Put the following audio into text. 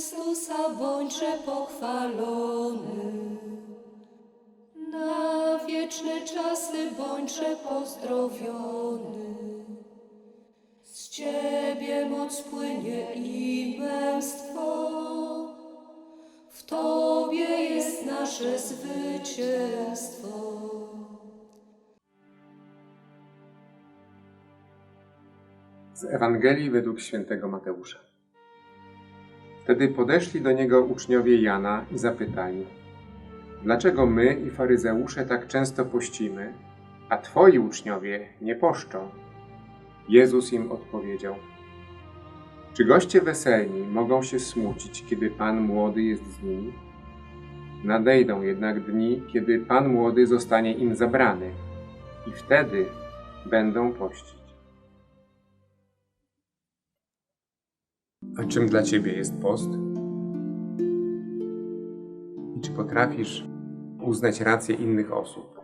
Chrystusa bądźże pochwalony. Na wieczne czasy bądźże pozdrowiony. Z Ciebie moc płynie i męstwo. W Tobie jest nasze zwycięstwo. Z Ewangelii według świętego Mateusza. Wtedy podeszli do niego uczniowie Jana i zapytali: Dlaczego my i faryzeusze tak często pościmy, a twoi uczniowie nie poszczą? Jezus im odpowiedział: Czy goście weselni mogą się smucić, kiedy pan młody jest z nimi? Nadejdą jednak dni, kiedy pan młody zostanie im zabrany, i wtedy będą pościć. A czym dla ciebie jest post? I czy potrafisz uznać rację innych osób?